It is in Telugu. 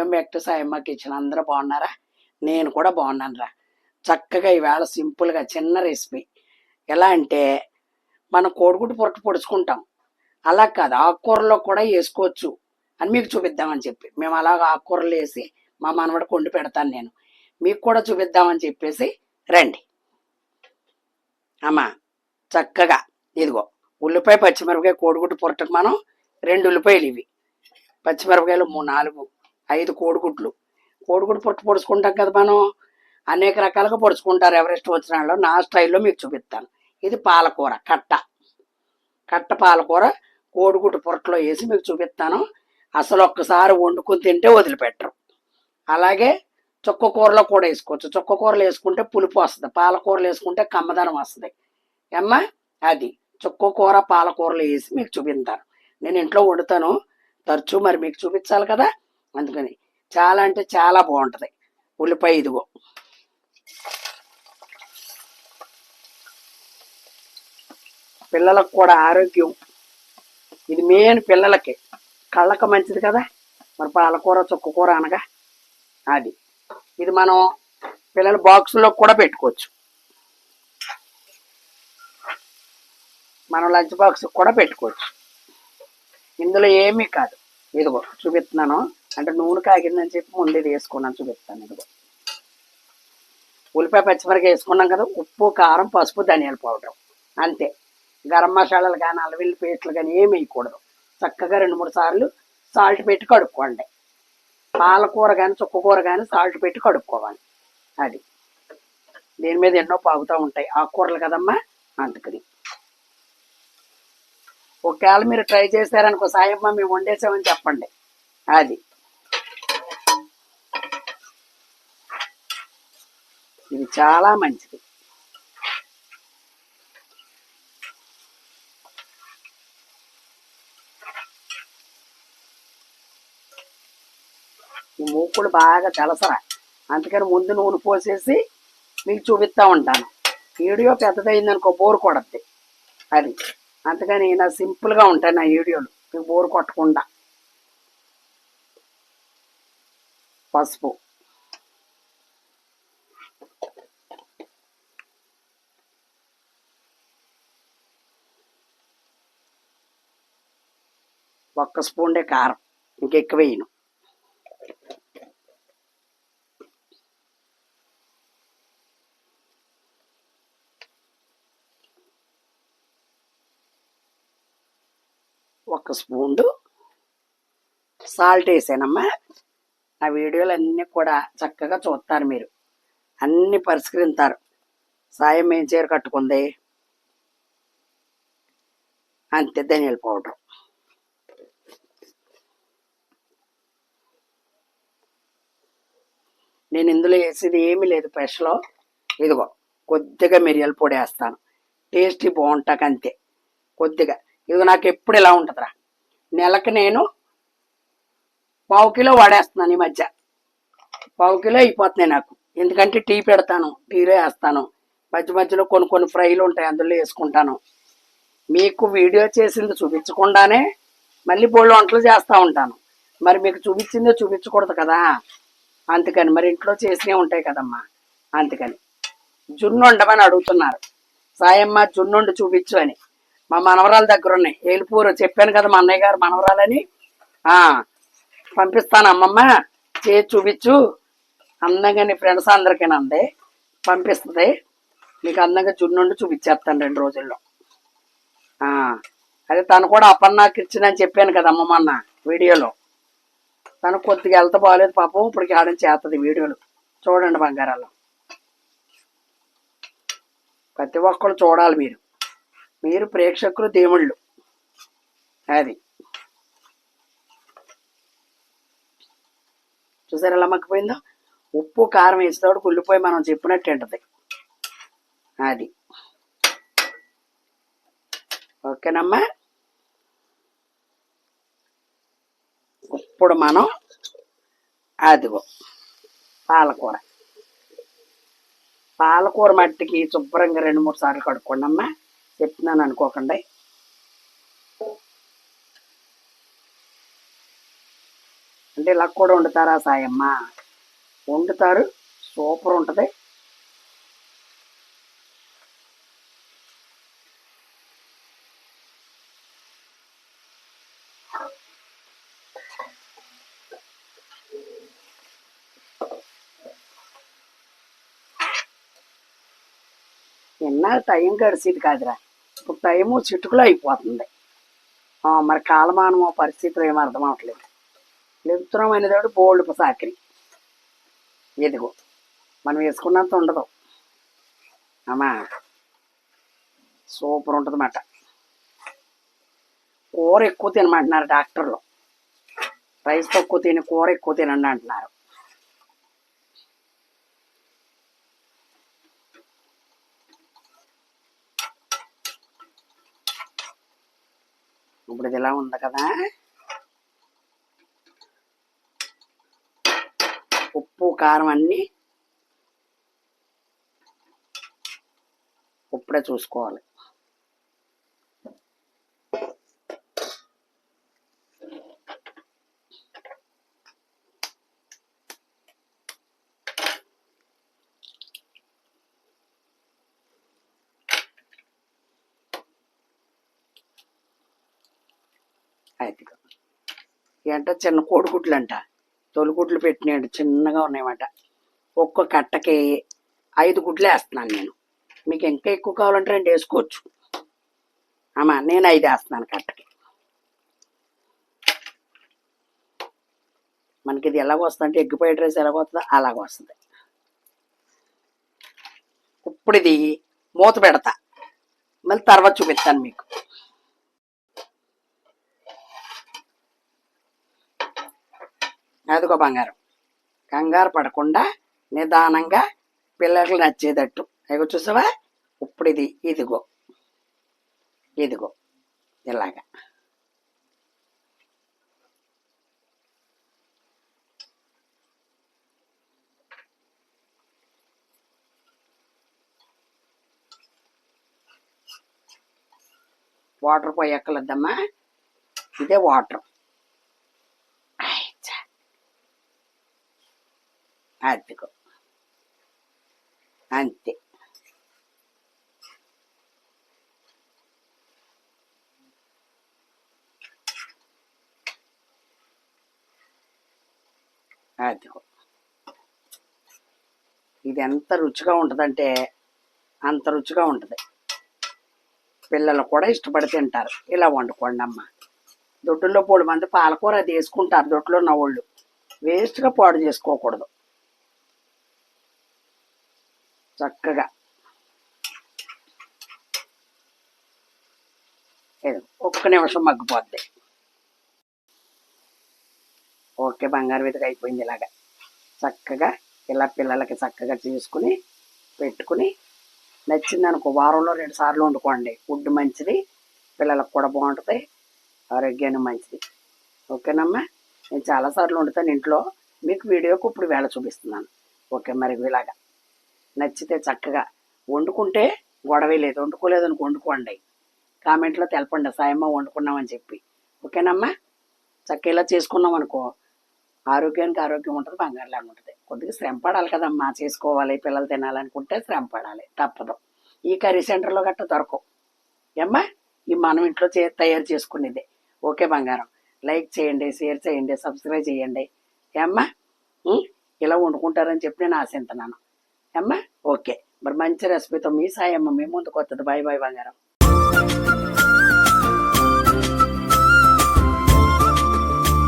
Welcome back to Sayamma kitchen. అందరూ బాగున్నారా? నేను కూడా బాగున్నాను రా చక్కగా ఈవేళ సింపుల్గా చిన్న రెసిపీ. ఎలా అంటే మనం కోడిగుడ్డు పొట్ట పొడుచుకుంటాం. అలా కాదు ఆకుకూరలో కూడా వేసుకోవచ్చు అని మీకు చూపిద్దామని చెప్పి. మేము అలాగ ఆకుకూరలు వేసి మా మనవడు కొండి పెడతాను నేను. మీకు కూడా చూపిద్దామని చెప్పేసి రండి. అమ్మా చక్కగా ఇదిగో ఉల్లిపాయ పచ్చిమిరపకాయ కోడిగుడ్డు పొరటకు మనం రెండు ఉల్లిపాయలు ఇవి. పచ్చిమిరపకాయలు మూడు నాలుగు ఐదు కోడిగుడ్లు. కోడిగుడ్డు పుట్టు పొడుచుకుంటాం కదా మనం. అనేక రకాలుగా పొడుచుకుంటారు ఎవరెస్ట్ వచ్చిన వాళ్ళు. నా స్టైల్లో మీకు చూపిస్తాను. ఇది పాలకూర కట్ట. కట్ట పాలకూర కోడిగుడ్డు పొరట్లో వేసి మీకు చూపిస్తాను. అసలు ఒక్కసారి వండుకొని తింటే వదిలిపెట్టరు. అలాగే చుక్క కూరలో కూడా వేసుకోవచ్చు. చుక్క కూరలు వేసుకుంటే పులుపు వస్తుంది. పాలకూరలు వేసుకుంటే కమ్మదనం వస్తుంది. అమ్మా అది. చుక్క కూర పాలకూరలు వేసి మీకు చూపిస్తాను. నేను ఇంట్లో వండుతాను. తరచూ మరి మీకు చూపించాలి కదా. అందుకని చాలా అంటే చాలా బాగుంటుంది. ఉల్లిపాయ ఇదిగో. పిల్లలకు కూడా ఆరోగ్యం. ఇది మెయిన్ పిల్లలకి. కళ్ళకు మంచిది కదా? మరి పాలకూర చుక్కకూర అనగా అది. ఇది మనం పిల్లల బాక్సుల్లో కూడా పెట్టుకోవచ్చు. మనం లంచ్ బాక్స్ కూడా పెట్టుకోవచ్చు. ఇందులో ఏమీ కాదు. ఇదిగో చూపిస్తున్నాను. అంటే నూనె కాగిందని చెప్పి ముందే వేసుకున్నాను చూపిస్తాను ఇది ఉల్లిపాయ పచ్చిమిరకాయ వేసుకున్నాం కదా ఉప్పు కారం పసుపు ధనియాల పౌడర్. అంతే. గరం మసాలాలు కానీ అలవిల్లి పేస్ట్లు కానీ ఏమి వేయకూడదు. చక్కగా రెండు మూడు సార్లు సాల్ట్ పెట్టి కడుక్కోండి. పాలకూర కానీ చుక్కకూర కానీ సాల్ట్ పెట్టి కడుక్కోవాలి. అది. దీని మీద ఎన్నో పాగుతూ ఉంటాయి. ఆకుకూరలు కదమ్మా? అందుకని. ఒకవేళ మీరు ట్రై చేశారనుకో సాయమ్మ మేము వండేసామని చెప్పండి. అది. ఇది చాలా మంచిది. ఈ మూకుడు బాగా తెలసరా అందుకని ముందు నూనె పోసేసి మీకు చూపిస్తూ ఉంటాను. వీడియో పెద్దదైందనుకో బోరు కొడద్ది. అది. అందుకని నా సింపుల్గా ఉంటాయి నా వీడియోలు. మీకు బోరు కొట్టకుండా. పసుపు. ఒక్క స్పూన్డే కారం ఇంకెక్కువ వేయను. ఒక స్పూన్డు సాల్ట్ వేసానమ్మా. ఆ వీడియోలు అన్నీ కూడా చక్కగా చూస్తారు మీరు. అన్ని పరిష్కరింతారు సాయం ఏం చీర కట్టుకుంది? అంతే ధనియాల పౌడర్. నేను ఇందులో వేసేది ఏమీ లేదు స్పెషలో ఇదిగో కొద్దిగా మిరియాల పొడి వేస్తాను. టేస్టీ బాగుంటాక అంతే. కొద్దిగా. ఇదిగో నాకు ఎప్పుడు ఇలా ఉంటుందిరా. నెలకు నేను పావు కిలో వాడేస్తున్నాను ఈ మధ్య. పావు కిలో అయిపోతున్నాయి నాకు. ఎందుకంటే టీ పెడతాను టీలో వేస్తాను. మధ్య మధ్యలో కొన్ని కొన్ని ఫ్రైలు ఉంటాయి అందులో వేసుకుంటాను. మీకు వీడియో చేసింది చూపించకుండానే మళ్ళీ బోళ్ళు వంటలు చేస్తూ ఉంటాను. మరి మీకు చూపించిందే చూపించకూడదు కదా. అందుకని మరి ఇంట్లో చేసినవి ఉంటాయి కదమ్మా. అందుకని. జున్ను ఉండమని అడుగుతున్నారు. సాయమ్మ జున్నుండి చూపించు అని. మా మనవరాల దగ్గర ఉన్నాయి. ఏలిపూరు చెప్పాను కదా మా అన్నయ్య గారు మనవరాలని పంపిస్తాను అమ్మమ్మ. చేసి చూపించు. అందంగా నీ ఫ్రెండ్స్ అందరికీ అంది. పంపిస్తుంది. మీకు అందంగా జున్నుండి చూపించేస్తాను రెండు రోజుల్లో. అదే తను కూడా అప్పన్నాకి ఇచ్చిందని చెప్పాను కదా అమ్మమ్మ అన్న వీడియోలో. తను కొద్దిగా వెళ్తే బాగాలేదు పాపం ఇప్పటికి ఆడని చేస్తుంది వీడియోలు. చూడండి బంగారాలు ప్రతి ఒక్కరు చూడాలి మీరు. మీరు ప్రేక్షకులు దేవుళ్ళు. అది. చూసారు ఎలా మక్కిపోయిందో ఉప్పు కారం వేసేటప్పుడు కుళ్ళిపోయి మనం చెప్పినట్టు ఉంటుంది అది. ఓకేనమ్మా? ఇప్పుడు మనం అదిగో పాలకూర. పాలకూర మట్టికి శుభ్రంగా రెండు మూడు సార్లు కడుక్కోండి అమ్మా. చెప్తున్నాను అనుకోకండి. అంటే అంటే ఇలా కూడా వండుతారా సాయమ్మ? వండుతారు. సూపర్ ఉంటుంది. ఇన్నాళ్ళు టైం గడిచేది కాదురా. ఇప్పుడు టైము చిటుకులో అయిపోతుంది. మరి కాలమానమో పరిస్థితులు ఏమీ అర్థం అవట్లేదు. లెగుతున్నాం అనేదాడు బోల్డ్ సాకిరి. ఎదుగో మనం వేసుకున్నంత ఉండదు. అమ్మా సూపర్ ఉంటుంది కూర ఎక్కువ తినమంటున్నారు డాక్టర్లు. రైస్ తక్కువ తిని కూర ఎక్కువ తినండి అంటున్నారు. ఇప్పుడు ఇది ఇలా ఉంది కదా. ఉప్పు కారం అన్నీ ఇప్పుడే చూసుకోవాలి. ఏంట? చిన్న కోడిగుడ్లు అంట తొలిగుడ్లు పెట్టినాడు చిన్నగా ఉన్నాయన్నమాట. ఒక్క కట్టకి ఐదు గుడ్లు వేస్తున్నాను నేను. మీకు ఇంకా ఎక్కువ కావాలంటే రెండు వేసుకోవచ్చు. అమ్మా నేను ఐదు వేస్తున్నాను కట్టకి. మనకి ఇది ఎలాగ వస్తుందంటే ఎగ్ ఫ్రైడ్ రైస్ ఎలాగ వస్తుందో అలాగ వస్తుంది. ఇప్పుడు ఇది మూత పెడతా. మళ్ళీ తర్వాత చూపిస్తాను మీకు. అదిగో బంగారం. కంగారు పడకుండా నిదానంగా పిల్లలకు నచ్చేటట్టు. అయ్యో చూసావా? ఇప్పుడు ఇది ఇదిగో. ఇదిగో. ఇలాగా. వాటర్ పోయి ఎక్కలద్దమ్మా? ఇదే వాటర్. అదిగో అంతే. అదిగో ఇది ఎంత రుచిగా ఉంటుందంటే అంత రుచిగా ఉంటుంది. పిల్లలు కూడా ఇష్టపడి తింటారు. ఇలా వండుకోండి అమ్మ. దొడ్డుల్లో పోడు మంది పాలకూర అది వేసుకుంటారు. దొడ్లో ఉన్న వాళ్ళు. వేస్ట్గా పాడు చేసుకోకూడదు. చక్కగా. ఒక్క నిమిషం మగ్గిపోద్ది. ఓకే బంగారు వెతుకు అయిపోయింది ఇలాగా. చక్కగా ఇలా పిల్లలకి చక్కగా చేసుకుని పెట్టుకుని నచ్చింది అనుకో వారంలో రెండు సార్లు వండుకోండి. ఫుడ్ మంచిది పిల్లలకు కూడా బాగుంటుంది ఆరోగ్యానికి మంచిది. ఓకేనమ్మా? నేను చాలాసార్లు వండుతాను ఇంట్లో. మీకు వీడియోకి ఇప్పుడు వేళ చూపిస్తున్నాను. ఓకే మరి ఇలాగా. నచ్చితే చక్కగా. వండుకుంటే గొడవే లేదు. వండుకోలేదు అనుకో వండుకోండి. కామెంట్లో తెలపండి. సాయమ్మ వండుకున్నామని చెప్పి. ఓకేనమ్మా? చక్క ఇలా చేసుకున్నాం అనుకో. ఆరోగ్యానికి ఆరోగ్యం ఉంటుంది బంగారులాగా ఉంటుంది. కొద్దిగా శ్రమ పడాలి కదమ్మా. చేసుకోవాలి పిల్లలు తినాలనుకుంటే శ్రమ పడాలి. తప్పదు. ఈ కర్రీ సెంటర్లో గట్ట దొరకవు. ఏమ్మా? ఈ మనం ఇంట్లో చే తయారు చేసుకునేదే. ఓకే బంగారం. లైక్ చేయండి షేర్ చేయండి సబ్స్క్రైబ్ చేయండి. ఏమ్మా? ఇలా వండుకుంటారని చెప్పి నేను ఆశిస్తున్నాను అమ్మా ఓకే మరి మంచి రెసిపీతో మీ సాయమ్మ మీ ముందుకు వస్తుంది బాయ్ బాయ్ బంగారం